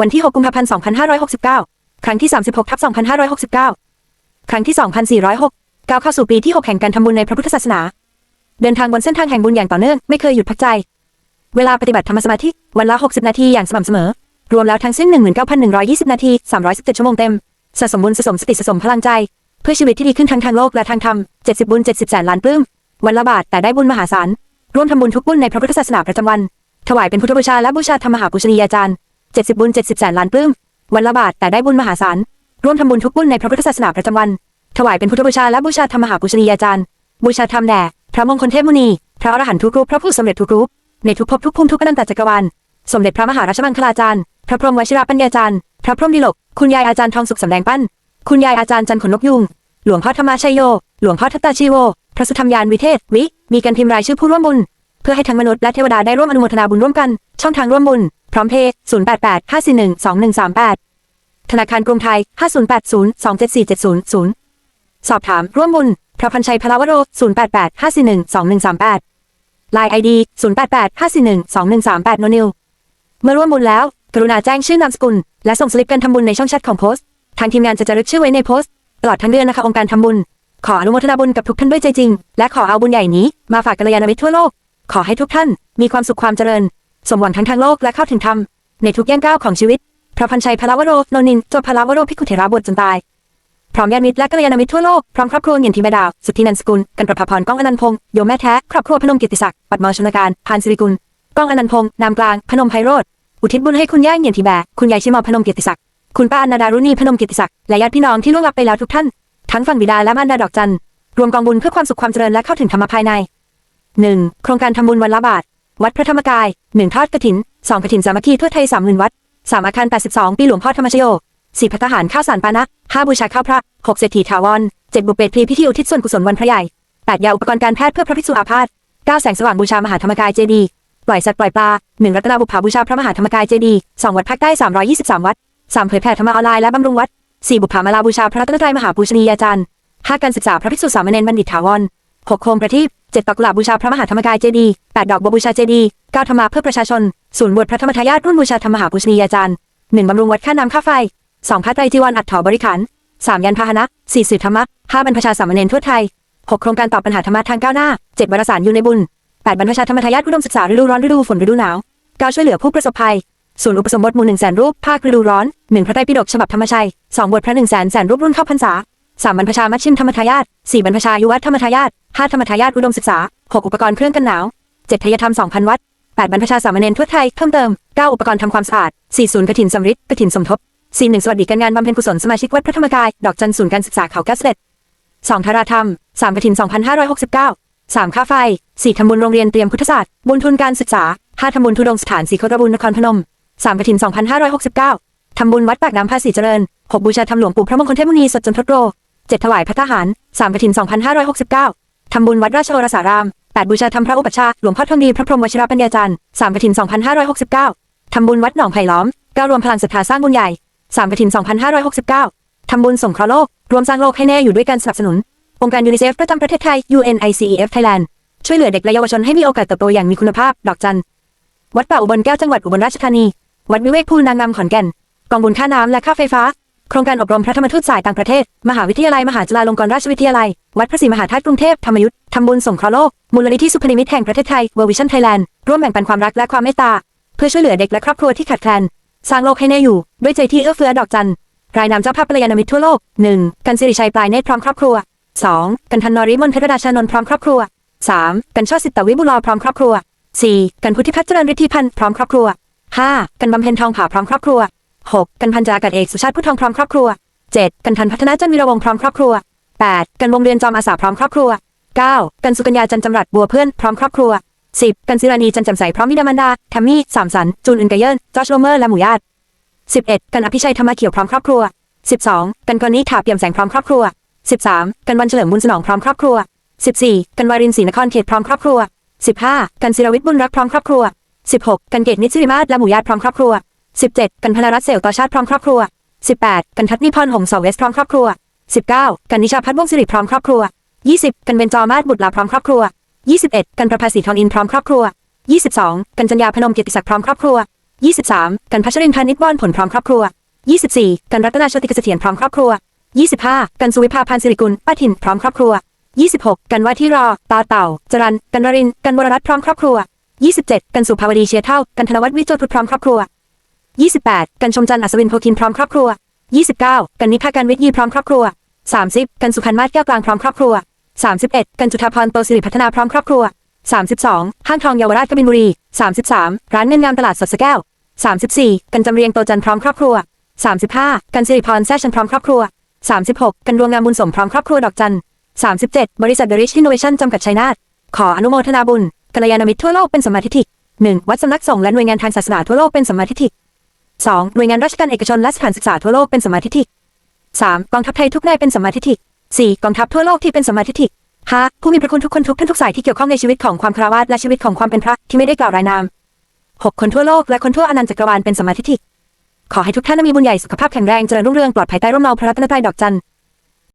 วันที่ 6 กุมภาพันธ์ 2569 ครั้งที่ 36 ทับ 2569 ครั้งที่ 2406 ก้าวเข้าสู่ปีที่ 6 แห่งการทำบุญในพระพุทธศาสนา เดินทางบนเส้นทางแห่งบุญอย่างต่อเนื่อง ไม่เคยหยุดพักใจ เวลาปฏิบัติธรรมสมาธิวันละ 60 นาทีอย่างสม่ำเสมอ รวมแล้วทั้งสิ้น 19,120 นาที 317 ชั่วโมงเต็ม สะสมบุญสะสมสติสะสมพลังใจ เพื่อชีวิตที่ดีขึ้นทั้งทางโลกและทางธรรม 70 บุญ 70 แสนล้านปลื้ม วันละบาทแต่ได้บุญมหาศาล ร่วมทำบุญทุกบุญในพระพุทธศาสนาประจำวัน ถวายเป็นพุทธบูชาและบูชาธรรมหาปุชนียาจารย์ 70 บุญ 70แสนล้านปลื้ม วันละบาทแต่ได้บุญมหาศาล ร่วมทำบุญทุกบุญในพระพุทธศาสนาประจำวัน ถวายเป็นพุทธบูชาและบูชาธรรมหาปุชนียาจารย์ บูชาธรรมแด่ พระมงคลเทพมุนี พระอรหันต์ทุกรูป พระผู้สำเร็จทุกรูป ในทุกภพทุกภูมิทุกอนันตจักรวาล สมเด็จพระมหาราชมังคลาจารย์ พระพรหมวชิราปัญญาจารย์ พระพรหมดิลก คุณยายอาจารย์ทองสุขสำแดงปั้น คุณยายอาจารย์จันทร์ขนนกยุง หลวงพ่อธรรมชัยโย หลวงพ่อทัตตาชีโว พระสุธรรมยานวิเทศ วิ มีการพิมพ์รายชื่อผู้ร่วมบุญ เพื่อให้ทั้งมนุษย์และเทวดาได้ร่วมอนุโมทนาบุญร่วมกัน ช่องทางร่วมบุญ ร้อมเพย์088 541 2138 ธนาคารกรุงไทย 5080 274 700 สอบถามร่วมบุญพระพันชัยพลาวโร 088 541 2138 Line ID 088 541 2138 โนนิว เมื่อร่วมบุญแล้ว กรุณาแจ้งชื่อนามสกุล และส่งสลิปการทำบุญในช่องแชทของโพสต์ ทางทีมงานจะจารึกชื่อไว้ในโพสต์ ตลอดทั้งเดือนนะคะองค์การทำบุญ ขออนุโมทนาบุญกับทุกท่านด้วยใจจริง และขอเอาบุญใหญ่นี้มาฝากกัลยาณมิตรทั่วโลก ขอให้ทุกท่านมีความสุขความเจริญ สมหวังทั้งทางโลกและเข้าถึงธรรม ในทุกย่างก้าวของชีวิต พระพันชัยพลาวโรโนนินจบพลาวโรพิกุเถระบทจนตาย พร้อมญาติมิตรและกัลยาณมิตรทั่วโลก พร้อมครอบครัวเงียนทีแม่ดาว สุทธินันสกุล กันประภาพรก้องอนันต์พงษ์โยมแม่แท้ ครอบครัวพนมกิติศักดิ์ปัดมอชนการพานสิริกุลก้องอนันต์พงษ์นามกลาง พนมไพโรธอุทิศบุญให้คุณย่าเงียนทีแบคุณยายชิมอพนมกิติศักดิ์คุณป้าอนาดารุณีพนมกิตติศักดิ์และญาติพี่น้องที่ล่วงลับไปแล้วทุกท่าน ทั้งฝั่งบิดาและมารดาดอกจันรวมกองบุญเพื่อความสุขความเจริญและเข้าถึงธรรมภายใน 1. โครงการทำบุญวันละบาท วัดพระธรรมกาย 1 ทอดกฐิน 2กฐินสามัคคีทั่วไทย3หมื่นวัด 3 อาคาร 82 ปีหลวงพ่อธรรมชโย 4พัฒหารข้าวสารปานะ 5 บูชาข้าวพระ 6 เศรษฐีถาวร 7 บุปเปตพรีพิธีอุทิศส่วนกุศลวันพระใหญ่ 8 ยาอุปกรณ์การแพทย์เพื่อพระภิกษุอาพาธ 9 แสงสว่างบูชามหาธรรมกายเจดีย์ปล่อยสัตว์ปล่อยปลา 1 รัตนาบุพภาบูชาพระมหาธรรมกายเจดีย์2วัดภาคใต้ 323 วัด 3 เผยแผ่ธรรมออนไลน์และบำรุงวัด 4 บุพภามาลาบูชาพระรัตนตรัยมหาปูชนียาจารย์ 5 การศึกษาพระภิกษุสามเณรบัณฑิตถาวร 6 โคมประทีป ดอกกุหลาบบูชาพระมหาธรรมกายเจดีย์8ดอกบัวบูชาเจดีย์9ธรรมาเพื่อประชาชน ศูนย์บวชพระธรรมทายาทรุ่นบูชาธรรมหาปูชนียาจารย์1บำรุงวัดค่าน้ำค่าไฟ2ผ้าไตรจีวรอัดถอบริขาร3ยันพาหนะ4สื่อธรรมะ5บรรพชาสามเณรทั่วไทย6โครงการตอบปัญหาธรรมะทางก้าวหน้า7วารสารอยู่ในบุญ8บรรพชาธรรมทายาทอุดมศึกษาฤดูร้อนฤดูฝนฤดูหนาว9ช่วยเหลือผู้ประสบภัยศูนย์อุปสมบทหมู่1แสนรูปภาคฤดูร้อน1พระไตรปิฎกฉบับธรรมชัย2บทพระ1แสนแสนรูปรุ่นเข้าพรรษา 3บรรพชามัชชิมธรรมทายาท4บรรพชายุวัฒธรรมทายาท5ธรรมทายาทอุดมศึกษา6อุปกรณ์เครื่องกันหนาว7ทยธรรม2,000วัด8บรรพชาสามเณรทั่วไทยเพิ่มเติม9อุปกรณ์ทำความสะอาด4ศูนย์กฐินสำริดกฐินสมทบ4 1สวัสดิการงานบำเพ็ญกุศลสมาชิกวัดพระธรรมกาย ดอกจันศูนย์การศึกษาเขาแก้วเสด็จ2ธาราธรรม3กฐิน2,569 3ค่าไฟ4ทำบุญโรงเรียนเตรียมพุทธศาสตร์บุญทุนการศึกษา5ทำบุญทุดงสถานสีโคตรบุญนครพนม3กฐิน2,569ทำบุญวัดปากน้ำภาษีเจริญ6บูชาธรรมหลวงปู่พระมงคลเทพมุนีสดจนทดโร 7 ถวายพระทหาร 3กฐิน 2,569 ทำบุญวัดราชโอรสาราม 8 บูชาธรรมพระอุปัชฌาย์หลวงพ่อทองดีพระพรหมวชิรปัญญาจารย์3กฐิน 2,569 ทำบุญวัดหนองไผ่ล้อม9รวมพลังศรัทธาสร้างบุญใหญ่3กฐิน 2,569 ทำบุญสงเคราะห์โลก รวมสร้างโลกให้แน่อยู่ด้วยการสนับสนุน องค์การยูนิเซฟประจำประเทศไทย UNICEF Thailand ช่วยเหลือเด็กและเยาวชนให้มีโอกาสเติบโตอย่างมีคุณภาพ ดอกจัน วัดป่าอุบลแก้วจังหวัดอุบลราชธานี วัดวิเวกภูนางงามขอนแก่น กองบุญค่าน้ำและค่าไฟฟ้า โครงการอบรมพระธรรมทูตสายต่างประเทศ มหาวิทยาลัย มหาจุฬาลงกรณราชวิทยาลัย วัดพระศรีมหาธาตุกรุงเทพธรรมยุทธทำบุญสงเคราะห์โลก มูลนิธิสุพนิมิตแห่งประเทศไทย World Vision Thailand ร่วมแบ่งปันความรักและความเมตตา เพื่อช่วยเหลือเด็กและครอบครัวที่ขาดแคลน สร้างโลกให้แน่อยู่ ด้วยใจที่เอื้อเฟื้อดอกจันรายนามเจ้าภาพปรยานามิตรทั่วโลก 1. กันสิริชัยปลายเนตรพร้อมครอบครัว 2. กันธันนริมนเพชรดาชานนท์พร้อมครอบครัว 3. กันช่อสิทธวิบุลอพร้อมครอบครัว 4. กันพุทธิพัฒน์เจริญฤทธิพันธ์พร้อมครอบครัว 5. กันบำเพ็ญทองผาพร้อมครอบครัว 6. กันพันจาอากาศเอกสุชาติพุทธทองพร้อมครอบครัว 7. กันทันพัฒนาจันวิระวงศ์พร้อมครอบครัว 8. กันวงเรียนจอมอาสาพร้อมครอบครัว 9. กันสุกัญญาจันจำรัดบัวเพื่อนพร้อมครอบครัว 10. กันศิรานีจันแจำใสพร้อมวิดามันดาแทมมี่สามสันจูนอึนไกเยินจอชโรเมอร์และหมู่ญาติ 11. กันอภิชัยธรรมะเขียวพร้อมครอบครัว 12. กันกรณีถาเปี่ยมแสงพร้อมครอบครัว 13. กันวันเฉลิมบุญสนองพร้อมครอบครัว 14. กันวารินศรีนครเขตพร้อมครอบครัว 15. กันศิรวิทย์บุญรักพร้อมครอบครัว 16. กันเกตนิสิริมาศและหมู่ญาติพร้อมครอบครัว 17. กันพลรัตเสลต่อชาติพร้อมครอบครัว 18. กันทัศนิพรหงส์เวสพร้อมครอบครัว 19. กันนิชาพัฒน์วงศิริพร้อมครอบครัว 20. กันเบญจอมาศบุตรลาพร้อมครอบครัว 21. กันประภาสีทองอินพร้อมครอบครัว 22. กันจัญญาพนมเกียรติศักดิ์พร้อมครอบครัว 23 กันพัชรินทร์พานิชวอนผลพร้อมครอบครัว 24 กันรัตนาชติกเสถียรพร้อมครอบครัว 25 กันสุวิภาพันธ์สิริกุลป้าถิ่นพร้อมครอบครัว 26 กันว่าที่รอตาเต่า จรัน กันวริน กันวรรัตน์พร้อมครอบครัว 27 กันสุภาวดีเชียเท่า กันธนวัฒน์วิจารพุทธพร้อมครอบครัว 28 กันชมจันทร์อัศวินโพคินพร้อมครอบครัว 29 กันนิพาการวิทยีพร้อมครอบครัว 30 กันสุขันมาศแก้วกลางพร้อมครอบครัว 31 กันจุฑาพรโตสิริพัฒนาพร้อมครอบครัว 32 ห้างทองเยาวราชกบินบุรี 33 ร้านเงินงามตลาดสดสแก้ว 34 กันจำเรียงโตจันทร์พร้อมครอบครัว 35 กันสิริพรแซ่ชันพร้อมครอบครัว 36 กันดวงงามบุญสมพร้อมครอบครัวดอกจัน37 บริษัทเดริชอินโนเวชั่นจำกัดชัยนาทขออนุโมทนาบุญกัลยาณมิตรทั่วโลกเป็นสมาธิฐิ 1. วัดสำนักสงฆ์และหน่วยงานทางศาสนาทั่วโลกเป็นสมาธิฐิ 2. หน่วยงานราชการเอกชนและสถานศึกษาทั่วโลกเป็นสมาธิฐิ 3. กองทัพไทยทุกนายเป็นสมาธิฐิ 4. กองทัพทั่วโลกที่เป็นสมาธิฐิ 5. ผู้มีพระคุณทุกคนทุกท่านทุกสายที่เกี่ยวข้องในชีวิตของความคราวาสและชีวิตของความเป็นพระที่ไม่ได้กล่าวรายนาม 6. คนทั่วโลกและคนทั่วอนันตจักรวาลเป็นสมาธิฐิขอให้ทุกท่านมีบุญใหญ่สุขภาพแข็งแรงเจริญรุ่งเรืองปลอดภัยใต้ร่มเงาพระรัตนตรัยดอกจัน